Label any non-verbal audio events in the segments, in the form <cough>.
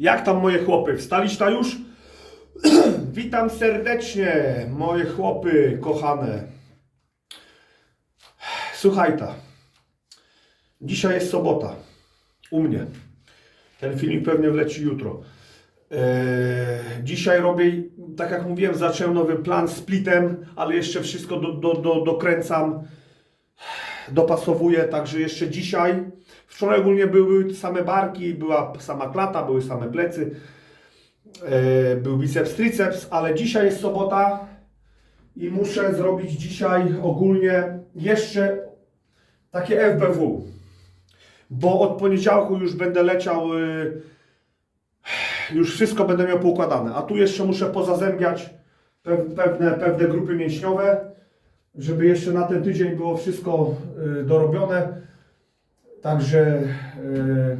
Jak tam moje chłopy? Wstaliście już? <clears throat> Witam serdecznie, moje chłopy kochane. Słuchaj ta. Dzisiaj jest sobota. U mnie. Ten filmik pewnie wleci jutro. Eee, dzisiaj robię, tak jak mówiłem, zacząłem nowy plan splitem, ale jeszcze wszystko do, do, do, dokręcam, dopasowuję, także jeszcze dzisiaj. Wczoraj ogólnie były same barki, była sama klata, były same plecy, e, był biceps, triceps, ale dzisiaj jest sobota i muszę zrobić dzisiaj ogólnie jeszcze takie FBW, bo od poniedziałku już będę leciał, y, już wszystko będę miał poukładane, a tu jeszcze muszę pozazębiać pew- pewne, pewne grupy mięśniowe, żeby jeszcze na ten tydzień było wszystko y, dorobione. Także y,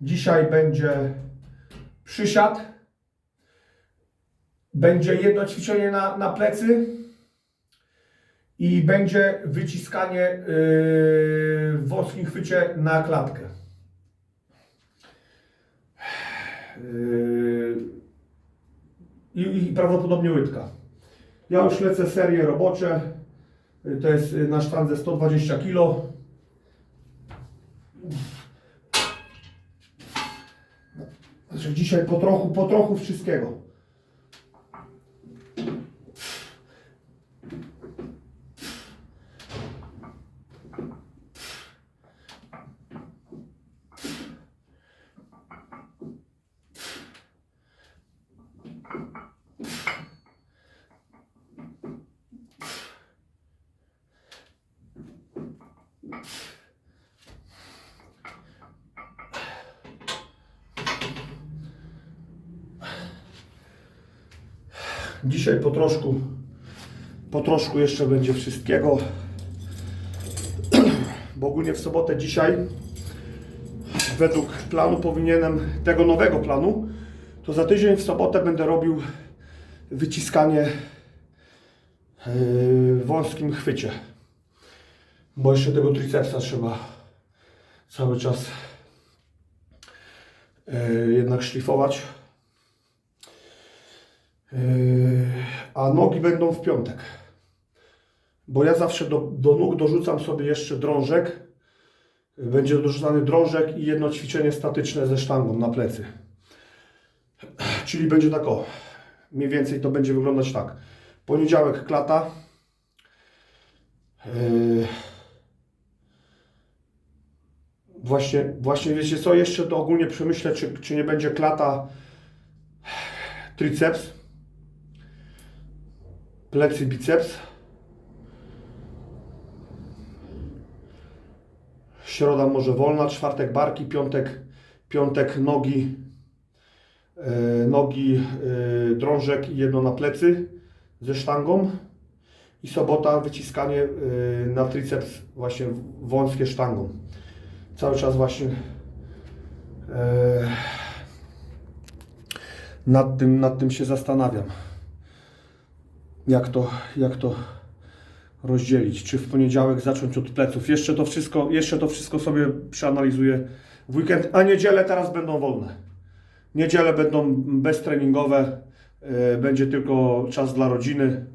dzisiaj będzie przysiad, będzie jedno ćwiczenie na, na plecy i będzie wyciskanie yy, w wąskim chwycie na klatkę. Yy, I, I prawdopodobnie łydka. Ja już lecę serie robocze. To jest na sztandze 120 kg. Dzisiaj po trochu, po trochu wszystkiego. Dzisiaj po troszku, po troszku jeszcze będzie wszystkiego. <clears throat> Bo ogólnie w sobotę dzisiaj, według planu powinienem, tego nowego planu, to za tydzień w sobotę będę robił wyciskanie yy, w wąskim chwycie. Bo jeszcze tego tricepsa trzeba cały czas yy, jednak szlifować. Yy, a nogi będą w piątek. Bo ja zawsze do, do nóg dorzucam sobie jeszcze drążek. Będzie dorzucany drążek i jedno ćwiczenie statyczne ze sztangą na plecy. Czyli będzie tak o. Mniej więcej to będzie wyglądać tak. Poniedziałek klata. Yy, Właśnie, właśnie wiecie co, jeszcze to ogólnie przemyślę, czy, czy nie będzie klata triceps, plecy, biceps. Środa może wolna, czwartek barki, piątek, piątek nogi, e, nogi, e, drążek i jedno na plecy ze sztangą. I sobota wyciskanie e, na triceps właśnie wąskie sztangą. Cały czas właśnie nad tym, nad tym się zastanawiam jak to, jak to rozdzielić. Czy w poniedziałek zacząć od pleców. Jeszcze to wszystko, jeszcze to wszystko sobie przeanalizuję w weekend, a niedziele teraz będą wolne. Niedziele będą beztreningowe, e, będzie tylko czas dla rodziny,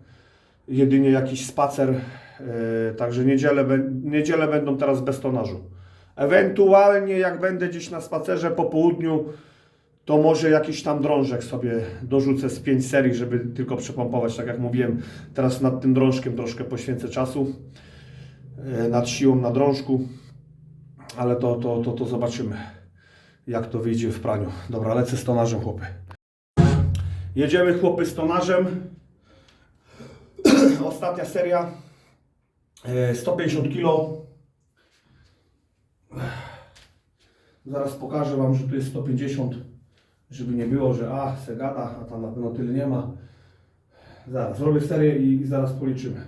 jedynie jakiś spacer, e, także niedziele, bę- niedziele będą teraz bez tonażu. Ewentualnie jak będę gdzieś na spacerze po południu, to może jakiś tam drążek sobie dorzucę z 5 serii, żeby tylko przepompować. Tak jak mówiłem, teraz nad tym drążkiem troszkę poświęcę czasu, e, nad siłą na drążku, ale to, to, to, to zobaczymy, jak to wyjdzie w praniu. Dobra, lecę z tonarzem, chłopy. Jedziemy, chłopy, z tonarzem. <clears throat> Ostatnia seria, e, 150 kg. Zaraz pokażę Wam, że tu jest 150 żeby nie było, że a, se gada, a tam na pewno tyle nie ma. Zaraz, zrobię serię i zaraz policzymy.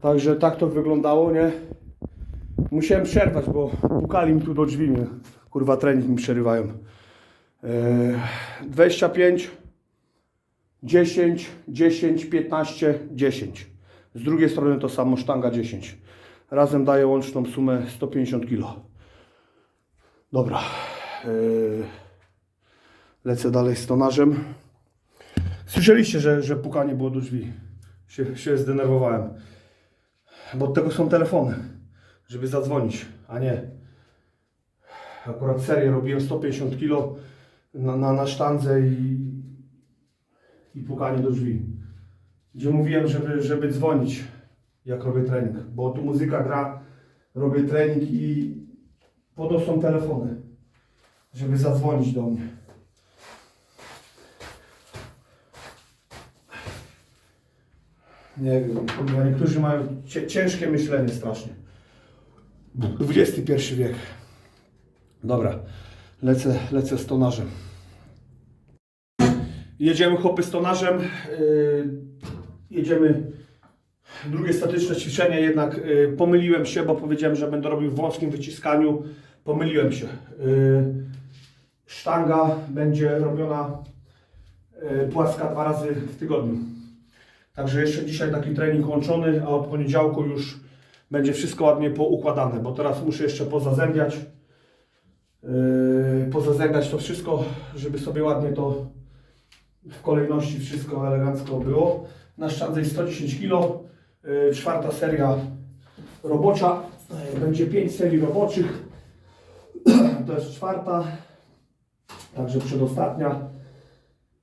Także tak to wyglądało, nie? Musiałem przerwać, bo pukali mi tu do drzwi, mnie. Kurwa, trening mi przerywają. Eee, 25, 10, 10, 15, 10. Z drugiej strony to samo, sztanga 10. Razem daje łączną sumę 150 kg. Dobra. Eee, lecę dalej z tonarzem. Słyszeliście, że, że pukanie było do drzwi. Się, się zdenerwowałem. Bo od tego są telefony, żeby zadzwonić, a nie. Akurat serię robiłem 150 kg na, na, na sztandze i, i pukanie do drzwi. Gdzie mówiłem, żeby, żeby dzwonić, jak robię trening. Bo tu muzyka gra, robię trening i po to są telefony, żeby zadzwonić do mnie. Nie wiem, niektórzy mają ciężkie myślenie strasznie. XXI wiek. Dobra, lecę, lecę z tonarzem. Jedziemy chłopy z tonarzem. Yy, jedziemy drugie statyczne ćwiczenie, jednak yy, pomyliłem się, bo powiedziałem, że będę robił w wąskim wyciskaniu. Pomyliłem się. Yy, sztanga będzie robiona yy, płaska dwa razy w tygodniu. Także jeszcze dzisiaj taki trening łączony, a od poniedziałku już będzie wszystko ładnie poukładane, bo teraz muszę jeszcze pozazębiać. Yy, pozazębiać to wszystko, żeby sobie ładnie to w kolejności wszystko elegancko było. Na jest 110 kg. Yy, czwarta seria robocza. Yy, będzie 5 serii roboczych. <clears throat> To jest czwarta. Także przedostatnia.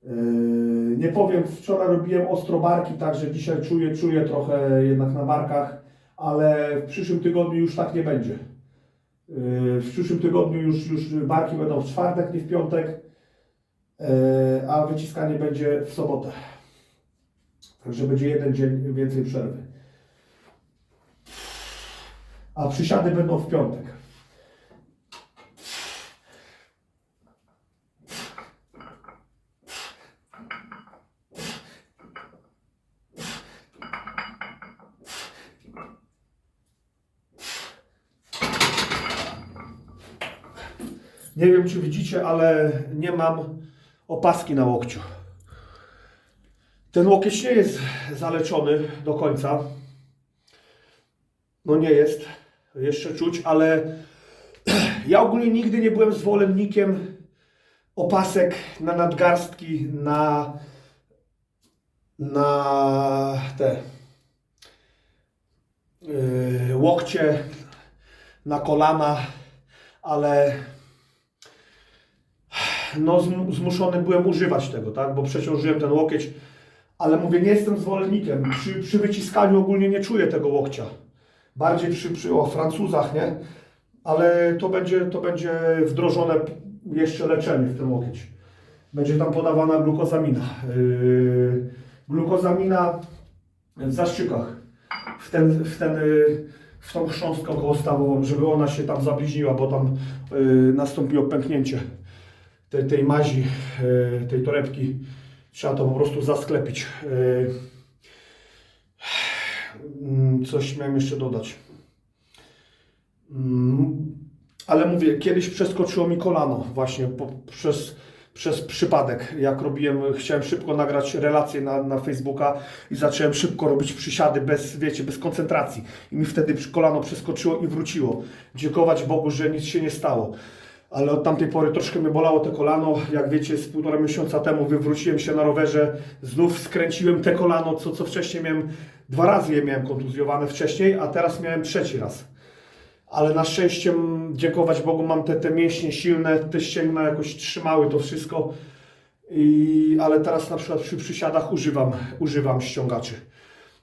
Yy, Nie powiem, wczoraj robiłem ostro barki, także dzisiaj czuję, czuję trochę jednak na barkach, ale w przyszłym tygodniu już tak nie będzie. Yy, W przyszłym tygodniu już, już barki będą w czwartek, nie w piątek, yy, a wyciskanie będzie w sobotę. Także będzie jeden dzień więcej przerwy. A przysiady będą w piątek. Nie wiem, czy widzicie, ale nie mam opaski na łokciu. Ten łokieć nie jest zaleczony do końca. No nie jest. Jeszcze czuć, ale <clears throat> ja ogólnie nigdy nie byłem zwolennikiem opasek na nadgarstki, na, na te yy, łokcie, na kolana, ale no, zm- zmuszony byłem używać tego, tak? Bo przeciążyłem ten łokieć, ale mówię, nie jestem zwolennikiem. Przy, przy wyciskaniu ogólnie nie czuję tego łokcia. Bardziej przy, przy o, Francuzach, nie? Ale to będzie, to będzie wdrożone jeszcze leczenie w ten łokieć. Będzie tam podawana glukozamina. Yy, glukozamina w zaszczykach. W, ten, w, ten, yy, w tą chrząstkę okołostawową, żeby ona się tam zabliźniła, bo tam yy, nastąpiło pęknięcie tej, tej mazi, e, tej torebki. Trzeba to po prostu zasklepić. E, mm, Coś miałem jeszcze dodać. Mm, Ale mówię, kiedyś przeskoczyło mi kolano właśnie po, przez, przez przypadek. Jak robiłem, chciałem szybko nagrać relację na, na Facebooka i zacząłem szybko robić przysiady bez, wiecie, bez koncentracji. I mi wtedy kolano przeskoczyło i wróciło. Dziękować Bogu, że nic się nie stało ale od tamtej pory troszkę mnie bolało te kolano. Jak wiecie, z półtora miesiąca temu wywróciłem się na rowerze, znów skręciłem te kolano, co, co wcześniej miałem, dwa razy je miałem kontuzjowane wcześniej, a teraz miałem trzeci raz. Ale na szczęście, dziękować Bogu, mam te, te mięśnie silne, te ścięgna jakoś trzymały to wszystko. I, ale teraz na przykład przy przysiadach używam, używam ściągaczy.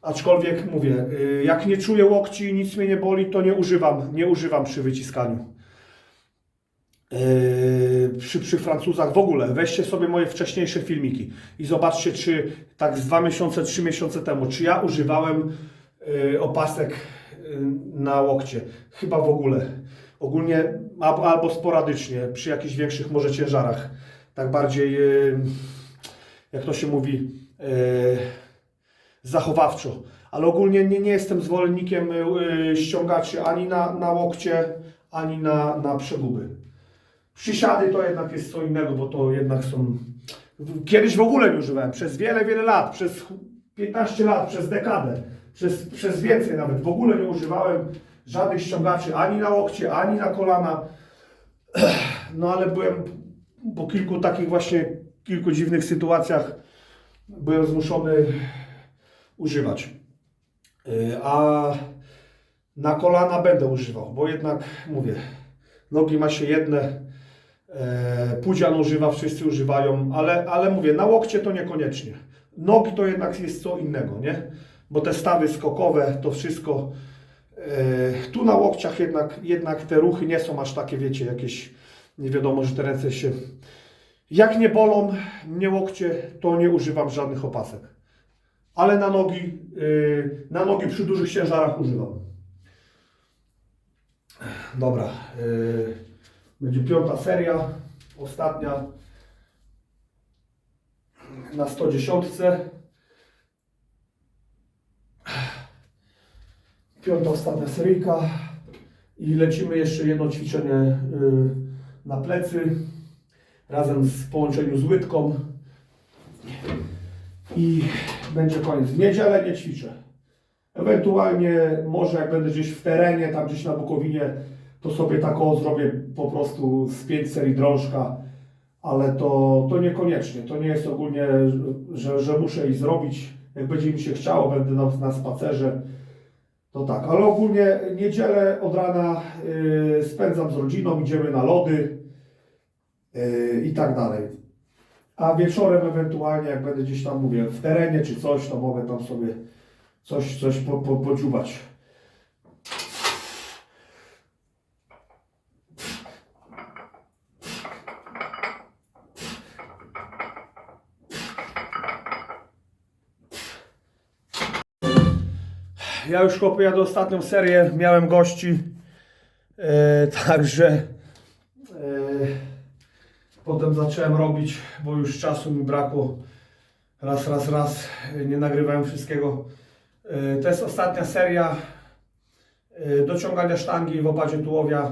Aczkolwiek mówię, y, jak nie czuję łokci i nic mnie nie boli, to nie używam, nie używam przy wyciskaniu. Yy, przy, przy Francuzach w ogóle. Weźcie sobie moje wcześniejsze filmiki i zobaczcie, czy tak z dwa miesiące, trzy miesiące temu, czy ja używałem yy, opasek yy, na łokcie. Chyba w ogóle. Ogólnie albo, sporadycznie, przy jakichś większych może ciężarach. Tak bardziej, jak to się mówi, zachowawczo. Ale ogólnie nie, nie jestem zwolennikiem ściągaczy ani na, na łokcie, ani na, na przeguby. Przysiady to jednak jest co innego, bo to jednak są. Kiedyś w ogóle nie używałem. Przez wiele, wiele lat, przez 15 lat, przez dekadę, przez, przez więcej nawet. W ogóle nie używałem żadnych ściągaczy ani na łokcie, ani na kolana. <clears throat> No ale byłem po kilku takich właśnie, kilku dziwnych sytuacjach, byłem zmuszony używać. Yy, A na kolana będę używał, bo jednak mówię, nogi ma się jedne, pudzian używa, wszyscy używają, ale, ale mówię, na łokcie to niekoniecznie. Nogi to jednak jest co innego, nie? Bo te stawy skokowe, to wszystko, e, tu na łokciach jednak, jednak te ruchy nie są aż takie, wiecie, jakieś, nie wiadomo, że te ręce się, jak nie bolą mnie łokcie, to nie używam żadnych opasek. Ale na nogi, y, na nogi przy dużych ciężarach używam. Dobra. Będzie piąta seria, ostatnia na 110. Piąta, ostatnia seryjka. I lecimy jeszcze jedno ćwiczenie y, na plecy razem z połączeniu z łydką. I będzie koniec. W niedzielę nie ćwiczę. Ewentualnie może jak będę gdzieś w terenie, tam gdzieś na Bukowinie, to sobie taką zrobię po prostu z pięć serii drążka, ale to, to niekoniecznie. To nie jest ogólnie, że, że muszę ich zrobić. Jak będzie mi się chciało, będę na, na spacerze, to tak. Ale ogólnie niedzielę od rana y, spędzam z rodziną, idziemy na lody y, i tak dalej. A wieczorem ewentualnie, jak będę gdzieś tam, mówię, w terenie czy coś, to mogę tam sobie coś, coś po, po, podziubać. Ja już chłopie jadę ostatnią serię, miałem gości, e, także e, potem zacząłem robić, bo już czasu mi brakło. Raz, raz, raz, e, nie nagrywałem wszystkiego. To jest ostatnia seria e, dociągania sztangi w opadzie tułowia.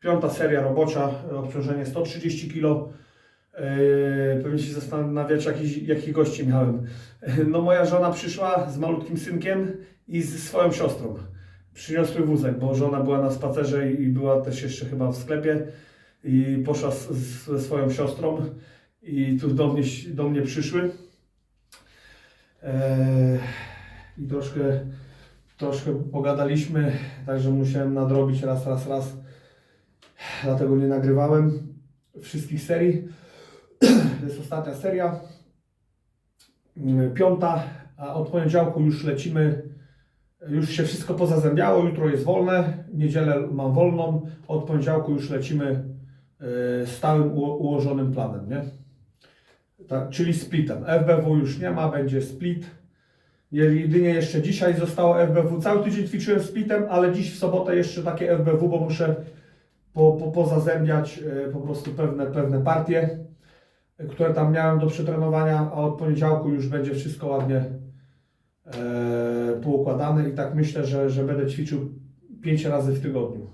Piąta seria robocza, obciążenie 130 kg. E, Pewnie się zastanawiać, jakich, jakich gości miałem. No moja żona przyszła z malutkim synkiem i z swoją siostrą. Przyniosły wózek, bo żona była na spacerze i była też jeszcze chyba w sklepie i poszła z, z, ze swoją siostrą i tu do mnie, do mnie przyszły. Eee, I troszkę, troszkę pogadaliśmy, także musiałem nadrobić raz, raz, raz. Dlatego nie nagrywałem wszystkich serii. <clears throat> To jest ostatnia seria. Piąta, a od poniedziałku już lecimy. Już się wszystko pozazębiało, jutro jest wolne, niedzielę mam wolną. Od poniedziałku już lecimy e, stałym uło- ułożonym planem, nie? Tak, czyli splitem. FBW już nie ma, będzie split. Je- Jedynie jeszcze dzisiaj zostało FBW. Cały tydzień ćwiczyłem splitem, ale dziś w sobotę jeszcze takie FBW, bo muszę po, po, pozazębiać e, po prostu pewne, pewne partie, e, które tam miałem do przetrenowania, a od poniedziałku już będzie wszystko ładnie e, i tak myślę, że, że będę ćwiczył 5 razy w tygodniu.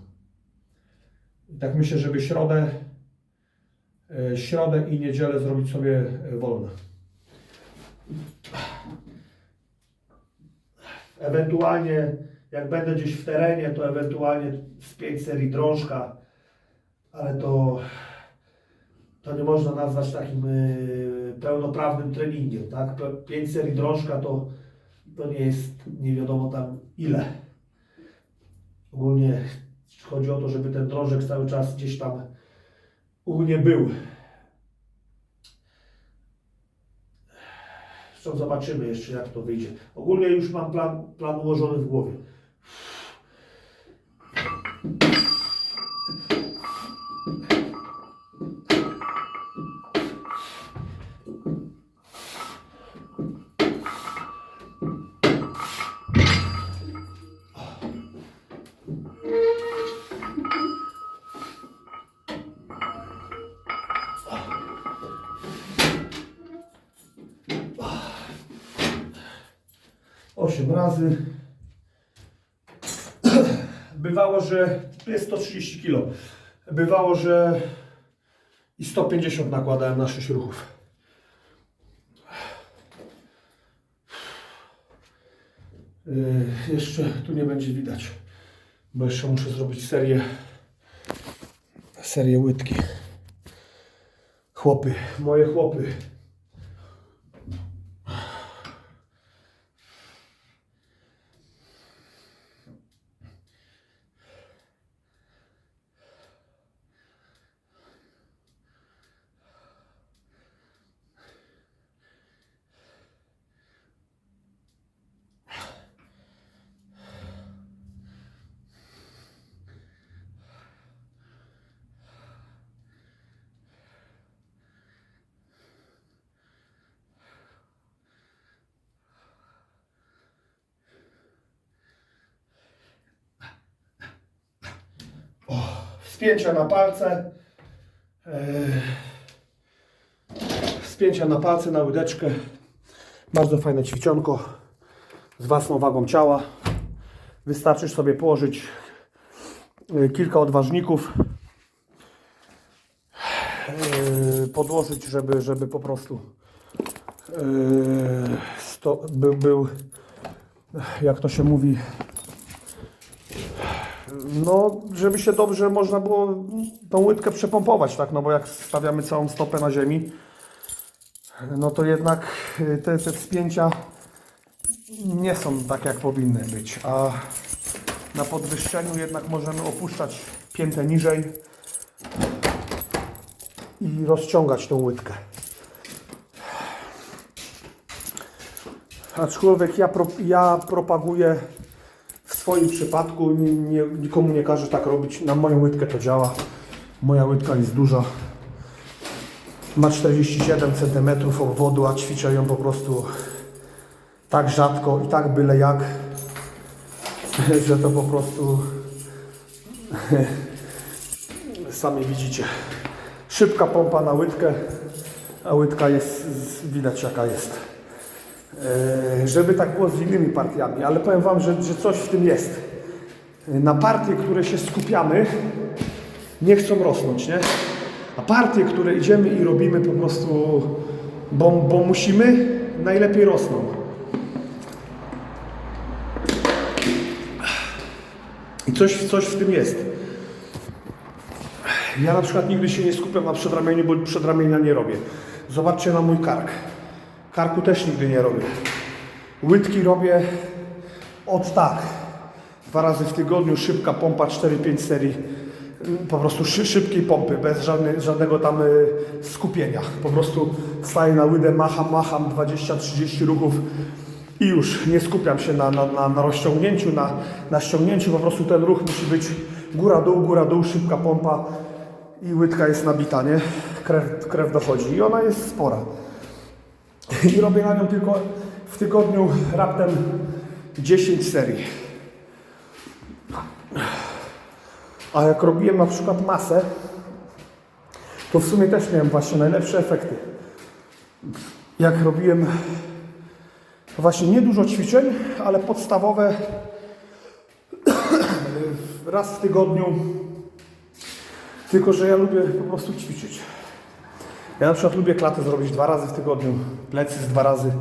I tak myślę, żeby środę, e, środę i niedzielę zrobić sobie e, wolne. Ewentualnie, jak będę gdzieś w terenie, to ewentualnie z 5 serii drążka, ale to, to nie można nazwać takim y, pełnoprawnym treningiem, tak? 5 serii drążka to, to nie jest nie wiadomo tam ile. Ogólnie chodzi o to, żeby ten drążek cały czas gdzieś tam u mnie był. Zresztą zobaczymy jeszcze jak to wyjdzie. Ogólnie już mam plan, plan ułożony w głowie. 8 razy. <clears throat> Bywało, że to jest 130 kg. Bywało, że i 150 nakładałem na 6 ruchów. Yy, jeszcze tu nie będzie widać, bo jeszcze muszę zrobić serię serię łydki. Chłopy, moje chłopy. Wspięcia na palce. Yy, Wspięcia na palce, na łydeczkę. Bardzo fajne ćwiczonko z własną wagą ciała. Wystarczy sobie położyć yy, kilka odważników. Yy, Podłożyć, żeby, żeby po prostu był, był, jak to się mówi, no, żeby się dobrze można było tą łydkę przepompować, tak? No bo jak stawiamy całą stopę na ziemi, no to jednak y, te, te wspięcia nie są tak, jak powinny być. A na podwyższeniu jednak możemy opuszczać piętę niżej i rozciągać tą łydkę. Aczkolwiek ja, pro, ja propaguję swoim przypadku nie, nie, nikomu nie każę tak robić. Na moją łydkę to działa. Moja łydka jest duża. Ma 47 cm obwodu, a ćwiczę ją po prostu tak rzadko i tak byle jak, <laughs> że to po prostu <laughs> sami widzicie. Szybka pompa na łydkę, a łydka jest, widać jaka jest. E, żeby tak było z innymi partiami, ale powiem Wam, że, że coś w tym jest. Na partie, które się skupiamy, nie chcą rosnąć, nie? A partie, które idziemy i robimy po prostu, bo, bo musimy, najlepiej rosną. I coś, coś w tym jest. Ja na przykład nigdy się nie skupiam na przedramieniu, bo przedramienia nie robię. Zobaczcie na mój kark. Karku też nigdy nie robię. Łydki robię od tak. Dwa razy w tygodniu, szybka pompa, 4-5 serii. Po prostu szy, szybkiej pompy, bez żadnej, żadnego tam y, skupienia. Po prostu staję na łydę, macham, macham, 20-30 ruchów i już nie skupiam się na, na, na, na rozciągnięciu, na, na ściągnięciu. Po prostu ten ruch musi być góra-dół, góra-dół, szybka pompa i łydka jest nabita, nie? Krew, krew dochodzi i ona jest spora. I robię na nią tylko w tygodniu raptem 10 serii. A jak robiłem na przykład masę, to w sumie też miałem właśnie najlepsze efekty. Jak robiłem właśnie niedużo ćwiczeń, ale podstawowe <coughs> raz w tygodniu. Tylko, że ja lubię po prostu ćwiczyć. Ja na przykład lubię klatę zrobić dwa razy w tygodniu, plecy z dwa razy.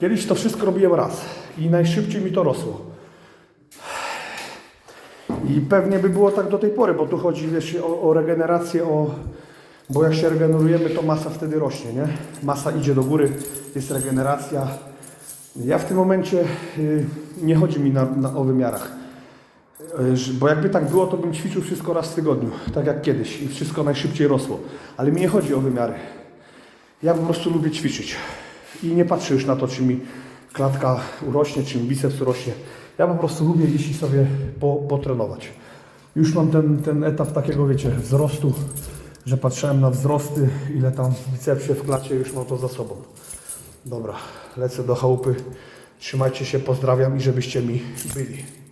Kiedyś to wszystko robiłem raz i najszybciej mi to rosło. I pewnie by było tak do tej pory, bo tu chodzi wiesz, o, o regenerację, o, bo jak się regenerujemy, to masa wtedy rośnie, nie? Masa idzie do góry, jest regeneracja. Ja w tym momencie y, nie chodzi mi na, na, o wymiarach. Y, Bo jakby tak było, to bym ćwiczył wszystko raz w tygodniu, tak jak kiedyś i wszystko najszybciej rosło. Ale mi nie chodzi o wymiary. Ja po prostu lubię ćwiczyć i nie patrzę już na to, czy mi klatka urośnie, czy mi biceps urośnie. Ja po prostu lubię iść i sobie po, potrenować. Już mam ten, ten etap takiego, wiecie, wzrostu, że patrzyłem na wzrosty, ile tam w bicepsie, w klacie, już mam to za sobą. Dobra, lecę do chałupy. Trzymajcie się, pozdrawiam i żebyście mi byli.